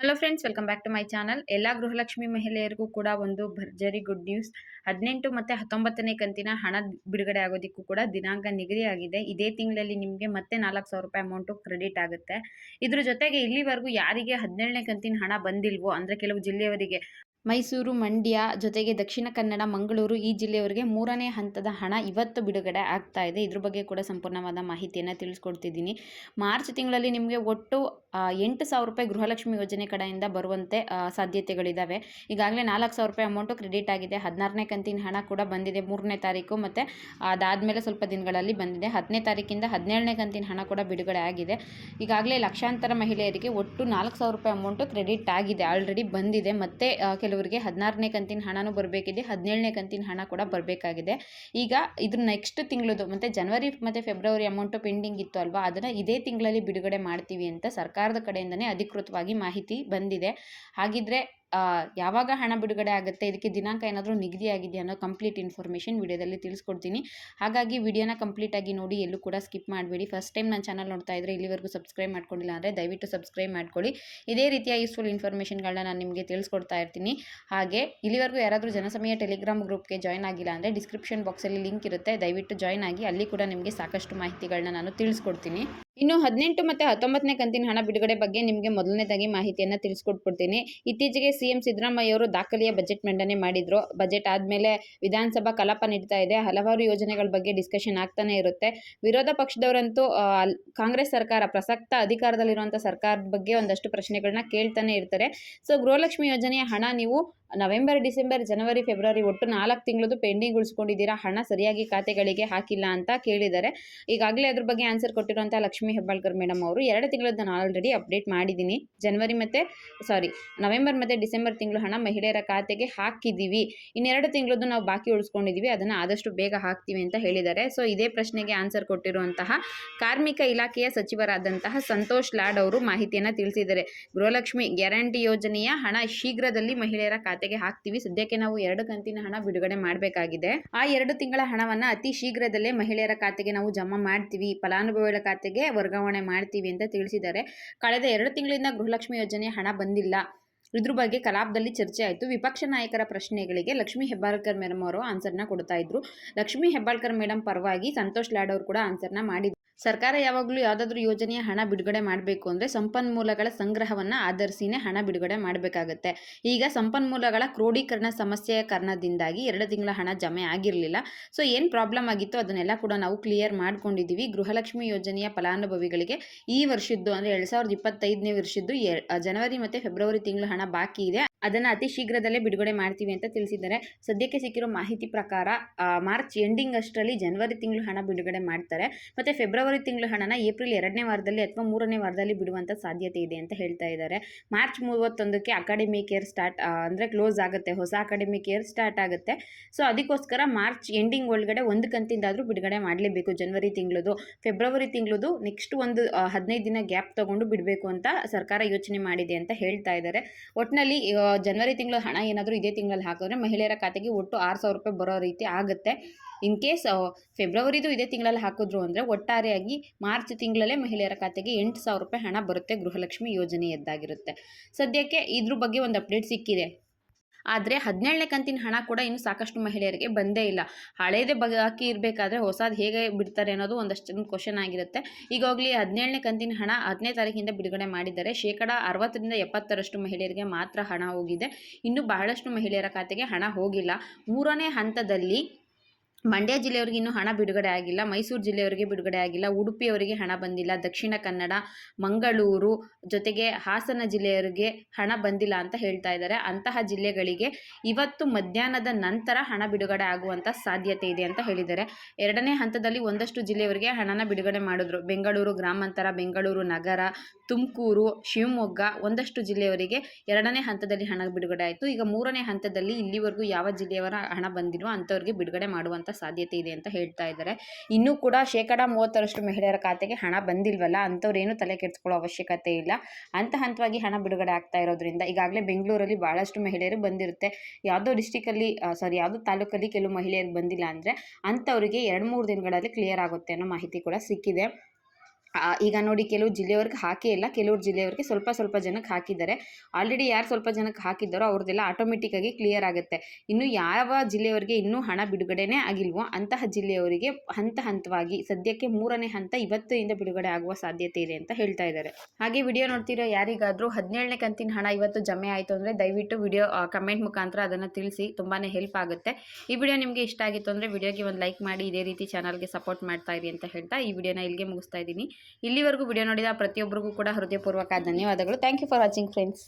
Hello friends welcome back to my channel ಎಲ್ಲ ಗೃಹಲಕ್ಷ್ಮಿ ಮಹಿಳೆಯರಿಗೂ ಕೂಡ ಒಂದು ಭರ್ಜರಿ ಗುಡ್ ನ್ಯೂಸ್ ಹದಿನೆಂಟು ಮತ್ತು ಹತ್ತೊಂಬತ್ತನೇ ಕಂತಿನ ಹಣ ಬಿಡುಗಡೆ ಆಗೋದಕ್ಕೂ ಕೂಡ ದಿನಾಂಕ ನಿಗದಿಯಾಗಿದೆ. ಇದೇ ತಿಂಗಳಲ್ಲಿ ನಿಮಗೆ ಮತ್ತೆ ನಾಲ್ಕು ಸಾವಿರ ರೂಪಾಯಿ ಅಮೌಂಟು ಕ್ರೆಡಿಟ್ ಆಗುತ್ತೆ. ಇದ್ರ ಜೊತೆಗೆ ಇಲ್ಲಿವರೆಗೂ ಯಾರಿಗೆ ಹದಿನೇಳನೇ ಕಂತಿನ ಹಣ ಬಂದಿಲ್ವೋ, ಅಂದರೆ ಕೆಲವು ಜಿಲ್ಲೆಯವರಿಗೆ ಮೈಸೂರು, ಮಂಡ್ಯ ಜೊತೆಗೆ ದಕ್ಷಿಣ ಕನ್ನಡ, ಮಂಗಳೂರು ಈ ಜಿಲ್ಲೆಯವರಿಗೆ ಮೂರನೇ ಹಂತದ ಹಣ ಇವತ್ತು ಬಿಡುಗಡೆ ಆಗ್ತಾ ಇದೆ. ಇದ್ರ ಬಗ್ಗೆ ಕೂಡ ಸಂಪೂರ್ಣವಾದ ಮಾಹಿತಿಯನ್ನು ತಿಳಿಸ್ಕೊಡ್ತಿದ್ದೀನಿ. ಮಾರ್ಚ್ ತಿಂಗಳಲ್ಲಿ ನಿಮಗೆ ಒಟ್ಟು ಎಂಟು ಸಾವಿರ ರೂಪಾಯಿ ಗೃಹಲಕ್ಷ್ಮಿ ಯೋಜನೆ ಕಡೆಯಿಂದ ಬರುವಂತೆ ಸಾಧ್ಯತೆಗಳಿದ್ದಾವೆ ಈಗಾಗಲೇ ನಾಲ್ಕು ಸಾವಿರ ರೂಪಾಯಿ ಅಮೌಂಟು ಕ್ರೆಡಿಟ್ ಆಗಿದೆ. ಹದಿನಾರನೇ ಕಂತಿನ ಹಣ ಕೂಡ ಬಂದಿದೆ ಮೂರನೇ ತಾರೀಕು ಮತ್ತು, ಅದಾದಮೇಲೆ ಸ್ವಲ್ಪ ದಿನಗಳಲ್ಲಿ ಬಂದಿದೆ. ಹತ್ತನೇ ತಾರೀಕಿಂದ ಹದಿನೇಳನೇ ಕಂತಿನ ಹಣ ಕೂಡ ಬಿಡುಗಡೆ ಆಗಿದೆ. ಈಗಾಗಲೇ ಲಕ್ಷಾಂತರ ಮಹಿಳೆಯರಿಗೆ ಒಟ್ಟು ನಾಲ್ಕು ಸಾವಿರ ರೂಪಾಯಿ ಅಮೌಂಟು ಕ್ರೆಡಿಟ್ ಆಗಿದೆ. ಆಲ್ರೆಡಿ ಬಂದಿದೆ. ಮತ್ತು ಕೆಲವರಿಗೆ ಹದಿನಾರನೇ ಕಂತಿನ ಹಣನೂ ಬರಬೇಕಿದೆ, ಹದಿನೇಳನೇ ಕಂತಿನ ಹಣ ಕೂಡ ಬರಬೇಕಾಗಿದೆ. ಈಗ ಇದ್ರ ನೆಕ್ಸ್ಟ್ ತಿಂಗಳದು ಮತ್ತು ಜನವರಿ ಮತ್ತು ಫೆಬ್ರವರಿ ಅಮೌಂಟು ಪೆಂಡಿಂಗ್ ಇತ್ತು ಅಲ್ವಾ, ಅದನ್ನು ಇದೇ ತಿಂಗಳಲ್ಲಿ ಬಿಡುಗಡೆ ಮಾಡ್ತೀವಿ ಅಂತ ಸರ್ಕಾರದ ಕಡೆಯಿಂದನೇ ಅಧಿಕೃತವಾಗಿ ಮಾಹಿತಿ ಬಂದಿದೆ. ಹಾಗಿದ್ರೆ ಯಾವಾಗ ಹಣ ಬಿಡುಗಡೆ ಆಗುತ್ತೆ, ಇದಕ್ಕೆ ದಿನಾಂಕ ಏನಾದರೂ ನಿಗದಿ ಆಗಿದೆಯಾ ಅನ್ನೋ ಕಂಪ್ಲೀಟ್ ಇನ್ಫಾರ್ಮೇಷನ್ ವಿಡಿಯೋದಲ್ಲಿ ತಿಳಿಸ್ಕೊಡ್ತೀನಿ. ಹಾಗಾಗಿ ವಿಡಿಯೋನ ಕಂಪ್ಲೀಟಾಗಿ ನೋಡಿ, ಎಲ್ಲೂ ಕೂಡ ಸ್ಕಿಪ್ ಮಾಡಬೇಡಿ. ಫಸ್ಟ್ ಟೈಮ್ ನನ್ನ ಚಾನಲ್ ನೋಡ್ತಾ ಇದ್ದರೆ ಇಲ್ಲಿವರೆಗೂ ಸಬ್ಸ್ಕ್ರೈಬ್ ಮಾಡ್ಕೊಂಡಿಲ್ಲ ಅಂದರೆ ದಯವಿಟ್ಟು ಸಬ್ಸ್ಕ್ರೈಬ್ ಮಾಡ್ಕೊಳ್ಳಿ. ಇದೇ ರೀತಿಯ ಯೂಸ್ಫುಲ್ ಇನ್ಫಾರ್ಮೇಷನ್ಗಳನ್ನ ನಾನು ನಿಮಗೆ ತಿಳಿಸ್ಕೊಡ್ತಾ ಇರ್ತೀನಿ. ಹಾಗೆ, ಇಲ್ಲಿವರೆಗೂ ಯಾರಾದರೂ ಜನಸಮಯ ಟೆಲಿಗ್ರಾಮ್ ಗ್ರೂಪ್ಗೆ ಜಾಯ್ನ್ ಆಗಿಲ್ಲ ಅಂದರೆ ಡಿಸ್ಕ್ರಿಪ್ಷನ್ ಬಾಕ್ಸಲ್ಲಿ ಲಿಂಕ್ ಇರುತ್ತೆ. ದಯವಿಟ್ಟು ಜಾಯ್ನ್ ಆಗಿ, ಅಲ್ಲಿ ಕೂಡ ನಿಮಗೆ ಸಾಕಷ್ಟು ಮಾಹಿತಿಗಳನ್ನ ನಾನು ತಿಳಿಸ್ಕೊಡ್ತೀನಿ. ಇನ್ನು ಹದಿನೆಂಟು ಮತ್ತು ಹತ್ತೊಂಬತ್ತನೇ ಕಂತಿನ ಹಣ ಬಿಡುಗಡೆ ಬಗ್ಗೆ ನಿಮಗೆ ಮೊದಲನೇದಾಗಿ ಮಾಹಿತಿಯನ್ನು ತಿಳಿಸ್ಕೊಟ್ಬಿಡ್ತೀನಿ. ಇತ್ತೀಚೆಗೆ ಸಿ ಎಂ ಸಿದ್ದರಾಮಯ್ಯ ಅವರು ದಾಖಲೆಯ ಬಜೆಟ್ ಮಂಡನೆ ಮಾಡಿದ್ರು. ಬಜೆಟ್ ಆದಮೇಲೆ ವಿಧಾನಸಭಾ ಕಲಾಪ ನೀಡ್ತಾ ಇದೆ. ಹಲವಾರು ಯೋಜನೆಗಳ ಬಗ್ಗೆ ಡಿಸ್ಕಷನ್ ಆಗ್ತಾನೆ ಇರುತ್ತೆ. ವಿರೋಧ ಪಕ್ಷದವರಂತೂ ಕಾಂಗ್ರೆಸ್ ಸರ್ಕಾರ ಪ್ರಸಕ್ತ ಅಧಿಕಾರದಲ್ಲಿರುವಂಥ ಸರ್ಕಾರದ ಬಗ್ಗೆ ಒಂದಷ್ಟು ಪ್ರಶ್ನೆಗಳನ್ನ ಕೇಳ್ತಾನೆ ಇರ್ತಾರೆ. ಸೊ ಗೃಹಲಕ್ಷ್ಮಿ ಯೋಜನೆಯ ಹಣ ನೀವು ನವೆಂಬರ್, ಡಿಸೆಂಬರ್, ಜನವರಿ, ಫೆಬ್ರವರಿ ಒಟ್ಟು ನಾಲ್ಕು ತಿಂಗಳದು ಪೆಂಡಿಂಗ್ ಉಳಿಸ್ಕೊಂಡಿದ್ದೀರಾ? ಹಣ ಸರಿಯಾಗಿ ಖಾತೆಗಳಿಗೆ ಹಾಕಿಲ್ಲ ಅಂತ ಕೇಳಿದ್ದಾರೆ. ಈಗಾಗಲೇ ಅದ್ರ ಬಗ್ಗೆ ಆನ್ಸರ್ ಕೊಟ್ಟಿರುವಂಥ ಲಕ್ಷ್ಮೀ ಹೆಬ್ಬಾಳ್ಕರ್ ಮೇಡಮ್ ಅವರು ಎರಡು ತಿಂಗಳದ್ದು ನಾನು ಆಲ್ರೆಡಿ ಅಪ್ಡೇಟ್ ಮಾಡಿದ್ದೀನಿ. ಜನವರಿ ಮತ್ತೆ ಸಾರಿ ನವೆಂಬರ್ ಮತ್ತು ಡಿಸೆಂಬರ್ ತಿಂಗಳು ಹಣ ಮಹಿಳೆಯರ ಖಾತೆಗೆ ಹಾಕಿದ್ದೀವಿ. ಇನ್ನೆರಡು ತಿಂಗಳದ್ದು ನಾವು ಬಾಕಿ ಉಳಿಸ್ಕೊಂಡಿದ್ದೀವಿ. ಅದನ್ನು ಆದಷ್ಟು ಬೇಗ ಹಾಕ್ತೀವಿ ಅಂತ ಹೇಳಿದ್ದಾರೆ. ಸೊ ಇದೇ ಪ್ರಶ್ನೆಗೆ ಆನ್ಸರ್ ಕೊಟ್ಟಿರುವಂತಹ ಕಾರ್ಮಿಕ ಇಲಾಖೆಯ ಸಚಿವರಾದಂತಹ ಸಂತೋಷ್ ಲಾಡ್ ಅವರು ಮಾಹಿತಿಯನ್ನು ತಿಳಿಸಿದ್ದಾರೆ. ಗೃಹಲಕ್ಷ್ಮಿ ಗ್ಯಾರಂಟಿ ಯೋಜನೆಯ ಹಣ ಶೀಘ್ರದಲ್ಲಿ ಮಹಿಳೆಯರ ಖಾತೆಗೆ ಹಾಕ್ತೀವಿ. ಸದ್ಯಕ್ಕೆ ನಾವು ಎರಡು ಕಂತಿನ ಹಣ ಬಿಡುಗಡೆ ಮಾಡಬೇಕಾಗಿದೆ. ಆ ಎರಡು ತಿಂಗಳ ಹಣವನ್ನ ಅತಿ ಶೀಘ್ರದಲ್ಲೇ ಮಹಿಳೆಯರ ಖಾತೆಗೆ ನಾವು ಜಮಾ ಮಾಡ್ತೀವಿ. ಫಲಾನುಭವಿಗಳ ಖಾತೆಗೆ ವರ್ಗಾವಣೆ ಮಾಡ್ತೀವಿ ಅಂತ ತಿಳಿಸಿದ್ದಾರೆ. ಕಳೆದ ಎರಡು ತಿಂಗಳಿಂದ ಗೃಹಲಕ್ಷ್ಮಿ ಯೋಜನೆ ಹಣ ಬಂದಿಲ್ಲ. ಇದ್ರ ಬಗ್ಗೆ ಕಲಾಪದಲ್ಲಿ ಚರ್ಚೆ ಆಯಿತು. ವಿಪಕ್ಷ ನಾಯಕರ ಪ್ರಶ್ನೆಗಳಿಗೆ ಲಕ್ಷ್ಮೀ ಹೆಬ್ಬಾಳ್ಕರ್ ಮೇಡಮ್ ಅವರು ಆನ್ಸರ್ನ ಕೊಡ್ತಾ ಇದ್ರು. ಲಕ್ಷ್ಮೀ ಹೆಬ್ಬಾಳ್ಕರ್ ಮೇಡಮ್ ಪರವಾಗಿ ಸಂತೋಷ್ ಲಾಡ್ ಅವರು ಕೂಡ ಆನ್ಸರ್ನ ಮಾಡಿದ್ರು ಸರ್ಕಾರ ಯಾವಾಗಲೂ ಯಾವುದಾದ್ರೂ ಯೋಜನೆಯ ಹಣ ಬಿಡುಗಡೆ ಮಾಡಬೇಕು ಅಂದರೆ ಸಂಪನ್ಮೂಲಗಳ ಸಂಗ್ರಹವನ್ನು ಆಧರಿಸಿನೇ ಹಣ ಬಿಡುಗಡೆ ಮಾಡಬೇಕಾಗತ್ತೆ. ಈಗ ಸಂಪನ್ಮೂಲಗಳ ಕ್ರೋಢೀಕರಣ ಸಮಸ್ಯೆಯ ಕಾರಣದಿಂದಾಗಿ ಎರಡು ತಿಂಗಳ ಹಣ ಜಮೆ ಆಗಿರಲಿಲ್ಲ. ಸೊ ಏನು ಪ್ರಾಬ್ಲಮ್ ಆಗಿತ್ತು ಅದನ್ನೆಲ್ಲ ಕೂಡ ನಾವು ಕ್ಲಿಯರ್ ಮಾಡ್ಕೊಂಡಿದ್ದೀವಿ ಗೃಹಲಕ್ಷ್ಮಿ ಯೋಜನೆಯ ಫಲಾನುಭವಿಗಳಿಗೆ ಈ ವರ್ಷದ್ದು ಅಂದರೆ ಎರಡು ಸಾವಿರದ ಇಪ್ಪತ್ತೈದನೇ ವರ್ಷದ್ದು ಜನವರಿ ಮತ್ತು ಫೆಬ್ರವರಿ ತಿಂಗಳ ಹಣ ಬಾಕಿ ಇದೆ. ಅದನ್ನು ಅತಿ ಶೀಘ್ರದಲ್ಲೇ ಬಿಡುಗಡೆ ಮಾಡ್ತೀವಿ ಅಂತ ತಿಳಿಸಿದ್ದಾರೆ. ಸದ್ಯಕ್ಕೆ ಸಿಕ್ಕಿರೋ ಮಾಹಿತಿ ಪ್ರಕಾರ ಮಾರ್ಚ್ ಎಂಡಿಂಗ್ ಅಷ್ಟರಲ್ಲಿ ಜನವರಿ ತಿಂಗಳು ಹಣ ಬಿಡುಗಡೆ ಮಾಡ್ತಾರೆ. ಮತ್ತು ಫೆಬ್ರವರಿ ತಿಂಗಳು ಹಣನ ಏಪ್ರಿಲ್ ಎರಡನೇ ವಾರದಲ್ಲಿ ಅಥವಾ ಮೂರನೇ ವಾರದಲ್ಲಿ ಬಿಡುವಂಥ ಸಾಧ್ಯತೆ ಇದೆ ಅಂತ ಹೇಳ್ತಾ ಇದ್ದಾರೆ. ಮಾರ್ಚ್ ಮೂವತ್ತೊಂದಕ್ಕೆ ಅಕಾಡೆಮಿಕ್ ಇಯರ್ ಸ್ಟಾರ್ಟ್ ಅಂದರೆ ಕ್ಲೋಸ್ ಆಗುತ್ತೆ. ಹೊಸ ಅಕಾಡೆಮಿಕ್ ಇಯರ್ ಸ್ಟಾರ್ಟ್ ಆಗುತ್ತೆ. ಸೊ ಅದಕ್ಕೋಸ್ಕರ ಮಾರ್ಚ್ ಎಂಡಿಂಗ್ ಒಳಗಡೆ ಒಂದು ಕಂತಿಂದಾದರೂ ಬಿಡುಗಡೆ ಮಾಡಲೇಬೇಕು ಜನವರಿ ತಿಂಗಳದು. ಫೆಬ್ರವರಿ ತಿಂಗಳದು ನೆಕ್ಸ್ಟ್ ಒಂದು ಹದಿನೈದು ದಿನ ಗ್ಯಾಪ್ ತಗೊಂಡು ಬಿಡಬೇಕು ಅಂತ ಸರ್ಕಾರ ಯೋಚನೆ ಮಾಡಿದೆ ಅಂತ ಹೇಳ್ತಾ ಇದ್ದಾರೆ. ಒಟ್ಟಿನಲ್ಲಿ ಜನವರಿ ತಿಂಗಳು ಹಣ ಏನಾದರೂ ಇದೇ ತಿಂಗಳಲ್ಲಿ ಹಾಕಿದ್ರೆ ಮಹಿಳೆಯರ ಖಾತೆಗೆ ಒಟ್ಟು ಆರು ಸಾವಿರ ರೂಪಾಯಿ ಬರೋ ರೀತಿ ಆಗುತ್ತೆ. ಇನ್ ಕೇಸ್ ಫೆಬ್ರವರಿದು ಇದೇ ತಿಂಗಳಲ್ಲಿ ಹಾಕಿದ್ರು ಅಂದರೆ ಒಟ್ಟಾರೆಯಾಗಿ ಮಾರ್ಚ್ ತಿಂಗಳಲ್ಲೇ ಮಹಿಳೆಯರ ಖಾತೆಗೆ ಎಂಟು ಸಾವಿರ ರೂಪಾಯಿ ಹಣ ಬರುತ್ತೆ ಗೃಹಲಕ್ಷ್ಮಿ ಯೋಜನೆಯದ್ದಾಗಿರುತ್ತೆ. ಸದ್ಯಕ್ಕೆ ಇದ್ರ ಬಗ್ಗೆ ಒಂದು ಅಪ್ಡೇಟ್ ಸಿಕ್ಕಿದೆ. ಆದರೆ ಹದಿನೇಳನೇ ಕಂತಿನ ಹಣ ಕೂಡ ಇನ್ನು ಸಾಕಷ್ಟು ಮಹಿಳೆಯರಿಗೆ ಬಂದೇ ಇಲ್ಲ. ಹಳೇದೇ ಬಾಕಿ ಇರಬೇಕಾದ್ರೆ ಹೊಸದು ಹೇಗೆ ಬಿಡ್ತಾರೆ ಅನ್ನೋದು ಒಂದಷ್ಟು ಕ್ವಶನ್ ಆಗಿರುತ್ತೆ. ಈಗಾಗಲೇ ಹದಿನೇಳನೇ ಕಂತಿನ ಹಣ ಹದಿನೈದು ತಾರೀಕಿಂದ ಬಿಡುಗಡೆ ಮಾಡಿದ್ದಾರೆ. ಶೇಕಡ ಅರವತ್ತರಿಂದ ಎಪ್ಪತ್ತರಷ್ಟು ಮಹಿಳೆಯರಿಗೆ ಮಾತ್ರ ಹಣ ಹೋಗಿದೆ. ಇನ್ನು ಬಹಳಷ್ಟು ಮಹಿಳೆಯರ ಖಾತೆಗೆ ಹಣ ಹೋಗಿಲ್ಲ. ಮೂರನೇ ಹಂತದಲ್ಲಿ ಮಂಡ್ಯ ಜಿಲ್ಲೆಯವರಿಗೆ ಇನ್ನೂ ಹಣ ಬಿಡುಗಡೆ ಆಗಿಲ್ಲ. ಮೈಸೂರು ಜಿಲ್ಲೆಯವರಿಗೆ ಬಿಡುಗಡೆ ಆಗಿಲ್ಲ. ಉಡುಪಿಯವರಿಗೆ ಹಣ ಬಂದಿಲ್ಲ. ದಕ್ಷಿಣ ಕನ್ನಡ, ಮಂಗಳೂರು ಜೊತೆಗೆ ಹಾಸನ ಜಿಲ್ಲೆಯವರಿಗೆ ಹಣ ಬಂದಿಲ್ಲ ಅಂತ ಹೇಳ್ತಾ ಇದ್ದಾರೆ. ಅಂತಹ ಜಿಲ್ಲೆಗಳಿಗೆ ಇವತ್ತು ಮಧ್ಯಾಹ್ನದ ನಂತರ ಹಣ ಬಿಡುಗಡೆ ಆಗುವಂಥ ಸಾಧ್ಯತೆ ಇದೆ ಅಂತ ಹೇಳಿದ್ದಾರೆ. ಎರಡನೇ ಹಂತದಲ್ಲಿ ಒಂದಷ್ಟು ಜಿಲ್ಲೆಯವರಿಗೆ ಹಣನ ಬಿಡುಗಡೆ ಮಾಡಿದ್ರು. ಬೆಂಗಳೂರು, ಗ್ರಾಮಾಂತರ, ಬೆಂಗಳೂರು ನಗರ, ತುಮಕೂರು, ಶಿವಮೊಗ್ಗ ಒಂದಷ್ಟು ಜಿಲ್ಲೆಯವರಿಗೆ ಎರಡನೇ ಹಂತದಲ್ಲಿ ಹಣ ಬಿಡುಗಡೆ ಆಯಿತು. ಈಗ ಮೂರನೇ ಹಂತದಲ್ಲಿ ಇಲ್ಲಿವರೆಗೂ ಯಾವ ಜಿಲ್ಲೆಯವರ ಹಣ ಬಂದಿಲ್ವೋ ಅಂಥವ್ರಿಗೆ ಬಿಡುಗಡೆ ಮಾಡುವಂಥ ಸಾಧ್ಯತೆ ಇದೆ ಅಂತ ಹೇಳ್ತಾ ಇದ್ದಾರೆ. ಇನ್ನೂ ಕೂಡ ಶೇಕಡ ಮೂವತ್ತರಷ್ಟು ಮಹಿಳೆಯರ ಖಾತೆಗೆ ಹಣ ಬಂದಿಲ್ವಲ್ಲ? ಅಂಥವ್ರೇನು ತಲೆ ಕೆಡಿಸ್ಕೊಳ್ಳೋ ಅವಶ್ಯಕತೆ ಇಲ್ಲ. ಹಂತ ಹಂತವಾಗಿ ಹಣ ಬಿಡುಗಡೆ ಆಗ್ತಾ ಇರೋದ್ರಿಂದ ಈಗಾಗಲೇ ಬೆಂಗಳೂರಲ್ಲಿ ಭಾಳಷ್ಟು ಮಹಿಳೆಯರು ಬಂದಿರುತ್ತೆ. ಯಾವುದೋ ಡಿಸ್ಟಿಕಲ್ಲಿ ಸಾರಿ ಯಾವುದೋ ತಾಲೂಕಲ್ಲಿ ಕೆಲವು ಮಹಿಳೆಯರು ಬಂದಿಲ್ಲ ಅಂದರೆ ಅಂಥವರಿಗೆ ಎರಡು ಮೂರು ದಿನಗಳಲ್ಲಿ ಕ್ಲಿಯರ್ ಆಗುತ್ತೆ ಅನ್ನೋ ಮಾಹಿತಿ ಕೂಡ ಸಿಕ್ಕಿದೆ. ಈಗ ನೋಡಿ ಕೆಲವು ಜಿಲ್ಲೆಯವ್ರಿಗೆ ಹಾಕೇ ಇಲ್ಲ. ಕೆಲವ್ರು ಜಿಲ್ಲೆಯವ್ರಿಗೆ ಸ್ವಲ್ಪ ಸ್ವಲ್ಪ ಜನಕ್ಕೆ ಹಾಕಿದ್ದಾರೆ. ಆಲ್ರೆಡಿ ಯಾರು ಸ್ವಲ್ಪ ಜನಕ್ಕೆ ಹಾಕಿದ್ದಾರೋ ಅವ್ರದ್ದೆಲ್ಲ ಆಟೋಮೆಟಿಕ್ಕಾಗಿ ಕ್ಲಿಯರ್ ಆಗುತ್ತೆ. ಇನ್ನು ಯಾವ ಜಿಲ್ಲೆಯವರಿಗೆ ಇನ್ನೂ ಹಣ ಬಿಡುಗಡೆನೇ ಆಗಿಲ್ವೋ ಅಂತಹ ಜಿಲ್ಲೆಯವರಿಗೆ ಹಂತ ಹಂತವಾಗಿ ಸದ್ಯಕ್ಕೆ ಮೂರನೇ ಹಂತ ಇವತ್ತಿಂದ ಬಿಡುಗಡೆ ಆಗುವ ಸಾಧ್ಯತೆ ಇದೆ ಅಂತ ಹೇಳ್ತಾ ಇದ್ದಾರೆ. ಹಾಗೆ ವಿಡಿಯೋ ನೋಡ್ತಿರೋ ಯಾರಿಗಾದರೂ ಹದಿನೇಳನೇ ಕಂತಿನ ಹಣ ಇವತ್ತು ಜಮೆ ಆಯಿತು ಅಂದರೆ ದಯವಿಟ್ಟು ವಿಡಿಯೋ ಕಮೆಂಟ್ ಮುಖಾಂತರ ಅದನ್ನು ತಿಳಿಸಿ. ತುಂಬಾ ಹೆಲ್ಪ್ ಆಗುತ್ತೆ. ಈ ವಿಡಿಯೋ ನಿಮಗೆ ಇಷ್ಟ ಆಗಿತ್ತು ಅಂದರೆ ವಿಡಿಯೋಗೆ ಒಂದು ಲೈಕ್ ಮಾಡಿ, ಇದೇ ರೀತಿ ಚಾನಲ್ಗೆ ಸಪೋರ್ಟ್ ಮಾಡ್ತಾ ಇರಿ ಅಂತ ಹೇಳ್ತಾ ಈ ವಿಡಿಯೋನ ಇಲ್ಲಿಗೆ ಮುಗಿಸ್ತಾ ಇದ್ದೀನಿ. ಇಲ್ಲಿವರೆಗೂ ವಿಡಿಯೋ ನೋಡಿದ ಪ್ರತಿಯೊಬ್ಬರಿಗೂ ಕೂಡ ಹೃದಯಪೂರ್ವಕ ಧನ್ಯವಾದಗಳು. Thank you for watching friends